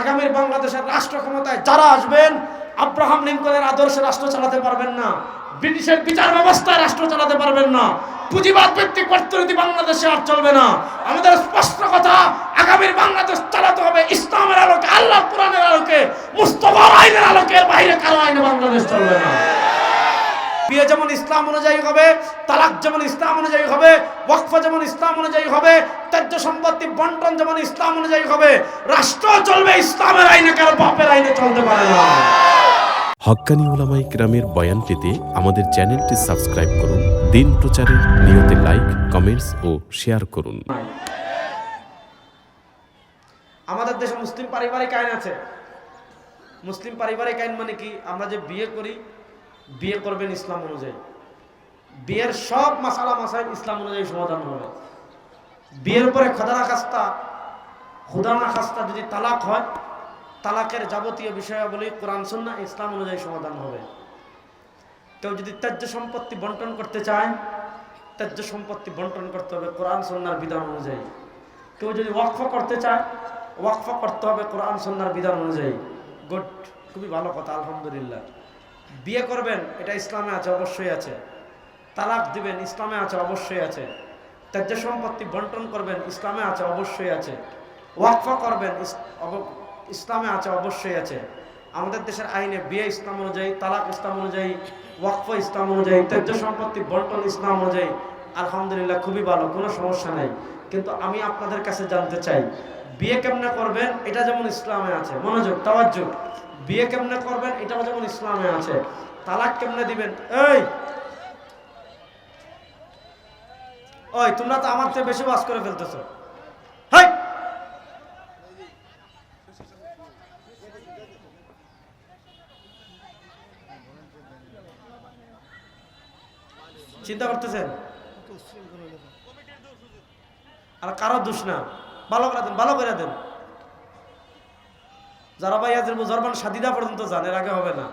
আগামীর বাংলাদেশের রাষ্ট্র ক্ষমতায় যারা আসবেন, আব্রাহাম লিঙ্কনের আদর্শে রাষ্ট্র চালাতে পারবেন না। ব্রিটিশের বিচার ব্যবস্থায় রাষ্ট্র চালাতে পারবেন না। পুঁজিবাদ ভিত্তিক অর্থনীতি বাংলাদেশে আর চলবে না। আমাদের স্পষ্ট কথা, আগামীর বাংলাদেশ চালাতে হবে ইসলামের আলোকে আল্লাহ কোরআনের আলোকে মুস্তফার আইনের আলোকে বাইরে কারও আইনে বাংলাদেশ চলবে না। বিয়ে যেমন ইসলাম অনুযায়ী হবে, তালাক যেমন ইসলাম অনুযায়ী হবে ওয়াকফা যেমন ইসলাম অনুযায়ী হবে ত্যায্য সম্পত্তি বন্টন যেমন ইসলাম অনুযায়ী হবে রাষ্ট্র চলবে ইসলামের আইনে কারও বাপের আইনে চলতে পারে না। হক্কানি ওলামাই গ্রামের বয়ান পেতে আমাদের চ্যানেলটি সাবস্ক্রাইব করুন দিন প্রচারের নিয়তে লাইক কমেন্টস ও শেয়ার করুন। আমাদের দেশে মুসলিম পারিবারিক আইন আছে। মুসলিম পারিবারিক আইন মানে কি? আমরা যে বিয়ে করি বিয়ে করবেন ইসলাম অনুযায়ী। বিয়ের সব মাসালা মাসাইল ইসলাম অনুযায়ী সমাধান হবে। বিয়ের পরে খদানা খাস্তা খুদানা খাস্তা যদি তালাক হয়, তালাকের যাবতীয় বিষয়াবলী কোরআন সুন্না ইসলাম অনুযায়ী সমাধান হবে। কেউ যদি ত্যায্য সম্পত্তি বন্টন করতে চায়, ত্যায্য সম্পত্তি বন্টন করতে হবে কোরআন সন্ন্যার বিধান অনুযায়ী। কেউ যদি ওয়াকফ করতে চায়, ওয়াকফ করতে হবে কোরআন সন্ন্যার বিধান অনুযায়ী। গুড, খুবই ভালো কথা, আলহামদুলিল্লাহ। বিয়ে করবেন, এটা ইসলামে আছে, অবশ্যই আছে। তালাক দিবেন, ইসলামে আছে, অবশ্যই আছে। ত্যায্য সম্পত্তি বন্টন করবেন, ইসলামে আছে, অবশ্যই আছে। ওয়াকফা করবেন ইসলামে আছে, অবশ্যই আছে। আমাদের দেশের আইনে বিয়ে ইসলাম অনুযায়ী, তালাক ইসলাম অনুযায়ী, ওয়াকফ ইসলাম অনুযায়ী, ত্যায্য সম্পত্তি বন্টন ইসলাম অনুযায়ী, আলহামদুলিল্লাহ খুবই ভালো, কোনো সমস্যা নাই। কিন্তু আমি আপনাদের কাছে জানতে চাই, বিয়ে কেমনে করবেন? এটা যেমন ইসলামে আছে, মনোযোগ তাওয়াজ্জুক বিয়ে কেমনে করবেন? এটাও যেমন ইসলামে আছে। তালাক কেমনে দিবেন? এই! ওই, তোমরা তো আমার চেয়ে বেশি বাস করে ফেলতেছো। চিন্তা করতেছেন? আর কারও দোষ না। ভালো করে দেন, ভালো করে দেন। যারা ভাই আজ জরবান সাদিদা পর্যন্ত যান এর আগে হবে না।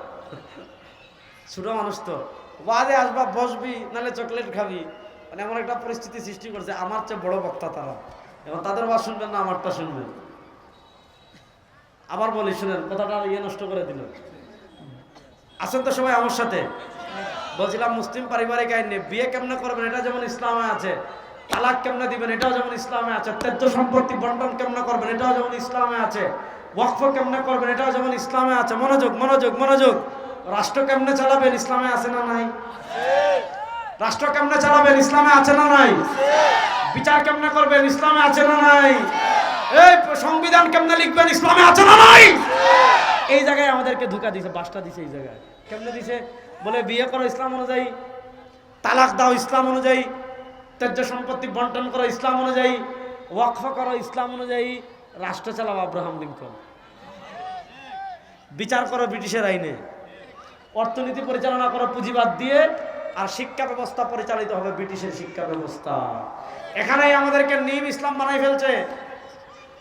ছোট মানুষ তো। বাদে আসবা, বসবি, নাহলে চকলেট খাবি। মানে এমন একটা পরিস্থিতি সৃষ্টি করছে, আমার চেয়ে বড় বক্তা তারা। এবং তাদের বাস শুনবেন না, আমারটা শুনবেন। আবার বলি, শুনেন, কথাটা ইয়ে নষ্ট করে দিল আছেন তো সবাই আমার সাথে। বলছিলাম, মুসলিম পারিবারিক আইনে বিয়ে কেমনে করবেন? এটা যেমন ইসলামে আছে। তালাক কেমনে দিবেন? এটাও যেমন ইসলামে আছে। ত্যায্য সম্পত্তি বন্টন কেমনে করবেন? এটাও যেমন ইসলামে আছে। ওয়াকফ কেমনে করবেন? এটাও যেমন ইসলামে আছে। মনোযোগ মনোযোগ মনোযোগ। রাষ্ট্র কেমনে চালাবেন? ইসলামে আছে না নাই? রাষ্ট্র কেমনে চালাবেন, ইসলামে আছে না নাই? বিচার কেমনে করবেন, ইসলামে আছে না নাই? এই সংবিধান কেমনে লিখবেন, ইসলামে আছে না নাই? এই জায়গায় আমাদেরকে ধোকা দিছে, বাসটা দিছে এই জায়গায়। কেমনে দিছে? বলে বিয়ে করো ইসলাম অনুযায়ী, তালাক দাও ইসলাম অনুযায়ী, ত্যায্য সম্পত্তি বন্টন করো ইসলাম অনুযায়ী, ওয়াকফা করো ইসলাম অনুযায়ী, রাষ্ট্র চালাও আব্রাহাম লিঙ্কন। বিচার করো ব্রিটিশের আইনে। অর্থনীতি পরিচালনা করো পুঁজিবাদ দিয়ে আর শিক্ষা ব্যবস্থা পরিচালিত হবে ব্রিটিশের শিক্ষা ব্যবস্থা। এখানেই আমাদেরকে নিম ইসলাম বানাই ফেলছে।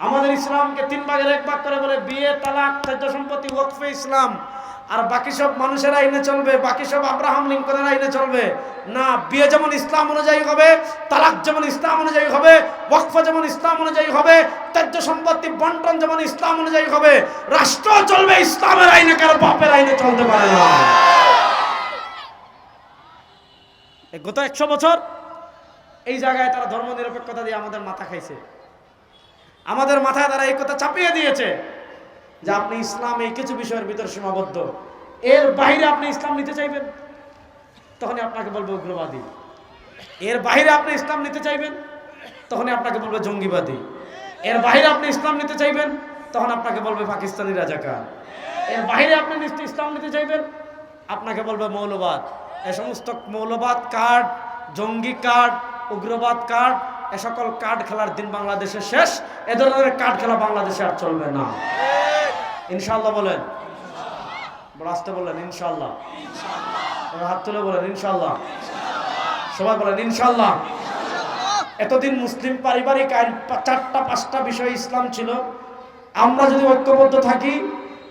আমাদের ইসলামকে তিন ভাগের এক ভাগ করে বলে বিয়ে, তালাক ত্যায্য সম্পত্তি, ওয়াকফে ইসলাম। আর বাকি সব মানুষের আইনে চলবে, বাকি সব আব্রাহাম লিঙ্কনের আইনে চলবে। না, বিয়ে যেমন ইসলাম অনুযায়ী হবে, তালাক যেমন ইসলাম অনুযায়ী হবে, ওয়াকফা যেমন ইসলাম অনুযায়ী হবে ত্যায্য সম্পত্তি, বন্টন যেমন ইসলাম অনুযায়ী হবে, রাষ্ট্র চলবে ইসলামের আইনে, কারও বাপের আইনে চলতে পারে না। গত একশো বছর এই জায়গায় তারা ধর্ম নিরপেক্ষতা দিয়ে আমাদের মাথা খাইছে। আমাদের মাথায় তারা এই কথা চাপিয়ে দিয়েছে যে আপনি ইসলাম এই কিছু বিষয়ের ভিতর সীমাবদ্ধ। এর বাইরে আপনি ইসলাম নিতে চাইবেন? তখনই আপনাকে বলব উগ্রবাদী। এর বাইরে আপনি ইসলাম নিতে চাইবেন? তখনই আপনাকে বলবে জঙ্গিবাদী। এর বাইরে আপনি ইসলাম নিতে চাইবেন? তখন আপনাকে বলবে পাকিস্তানি রাজাকার। এর বাইরে আপনি ইসলাম নিতে চাইবেন? আপনাকে বলবে মৌলবাদ। এ সমস্ত মৌলবাদ কার্ড, জঙ্গি কার্ড, উগ্রবাদ কার্ড, এ সকল কার্ড খেলার দিন বাংলাদেশে শেষ। এ ধরনের কার্ড খেলা বাংলাদেশে আর চলবে না। ইনশাল্লাহ বলেন। আসতে বললেন ইনশাল্লাহ হাত তুলে বলেন ইনশাল্লাহ সবাই বলেন ইনশাল্লাহ এতদিন মুসলিম পারিবারিক আইন চারটা, পাঁচটা বিষয় ইসলাম ছিল। আমরা যদি ঐক্যবদ্ধ থাকি,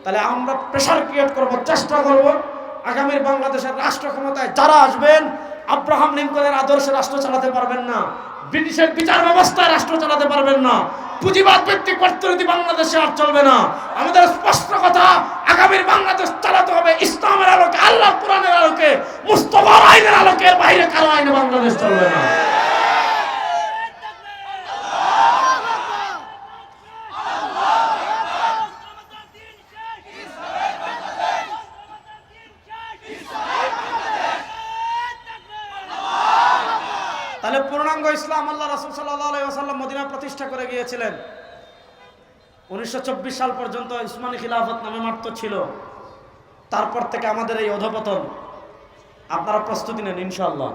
তাহলে আমরা প্রেশার ক্রিয়েট করব, চেষ্টা করব। আগামীর বাংলাদেশের রাষ্ট্র ক্ষমতায় যারা আসবেন, আব্রাহাম লিঙ্কনের আদর্শে রাষ্ট্র চালাতে পারবেন না। ব্রিটিশের বিচার ব্যবস্থায় রাষ্ট্র চালাতে পারবেন না। পুঁজিবাদ ভিত্তিক অর্থনীতি বাংলাদেশে আর চলবে না। আমাদের স্পষ্ট কথা, আগামীর বাংলাদেশ চালাতে হবে ইসলামের আলোকে আল্লাহ কোরআনের আলোকে মুস্তফার আইনের আলোকে। বাইরে কারও আইনে বাংলাদেশ চলবে না। তাহলে পূর্ণাঙ্গ ইসলাম আল্লাহ রাসুল সাল্লাম মদিনা প্রতিষ্ঠা করে গিয়েছিলেন। উনিশশো চব্বিশ সাল পর্যন্ত ইসমানী খিলাফত নামে মাত্র ছিল। তারপর থেকে আমাদের এই অধপতন। আপনারা প্রস্তুতি নেন ইনশাল্লাহ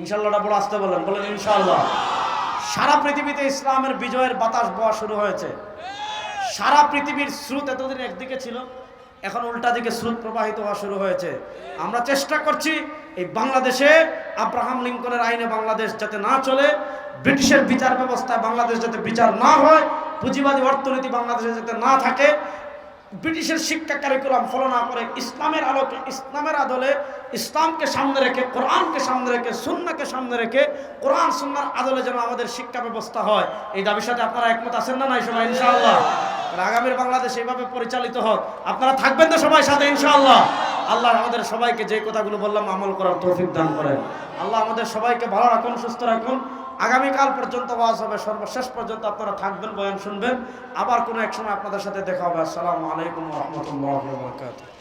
ইনশাল্লাহটা বড় আসতে বলেন বলেন ইনশাল্লাহ সারা পৃথিবীতে ইসলামের বিজয়ের বাতাস বওয়া শুরু হয়েছে। সারা পৃথিবীর স্রোত এতদিন একদিকে ছিল, এখন উল্টা দিকে স্রোত প্রবাহিত হওয়া শুরু হয়েছে। আমরা চেষ্টা করছি এই বাংলাদেশে আব্রাহাম লিঙ্কনের আইনে বাংলাদেশ যাতে না চলে, ব্রিটিশের বিচার ব্যবস্থায় বাংলাদেশ যাতে বিচার না হয়, পুঁজিবাদী অর্থনীতি বাংলাদেশে যাতে না থাকে, ব্রিটিশের শিক্ষা কারিকুলাম ফলো না করে, ইসলামের আলোকে, ইসলামের আদলে ইসলামকে সামনে রেখে, কোরআনকে সামনে রেখে, সুন্নাকে সামনে রেখে, কোরআন সুন্নার আদলে যেন আমাদের শিক্ষা ব্যবস্থা হয়। এই দাবির সাথে আপনারা একমত আছেন না নাই সবাই? ইনশাআল্লাহ। আর আগামীর বাংলাদেশ এইভাবে পরিচালিত হোক। আপনারা থাকবেন তো সবাই সাথে, ইনশাআল্লাহ। আল্লাহ আমাদের সবাইকে যে কথাগুলো বললাম আমল করার তৌফিক দান করেন। আল্লাহ আমাদের সবাইকে ভালো রাখুন, সুস্থ রাখুন। আগামীকাল পর্যন্ত বাস হবে, সর্বশেষ পর্যন্ত আপনারা থাকবেন, বয়ান শুনবেন। আবার কোনো এক সময় আপনাদের সাথে দেখা হবে। আসসালামু আলাইকুম রহমতুল্লাহ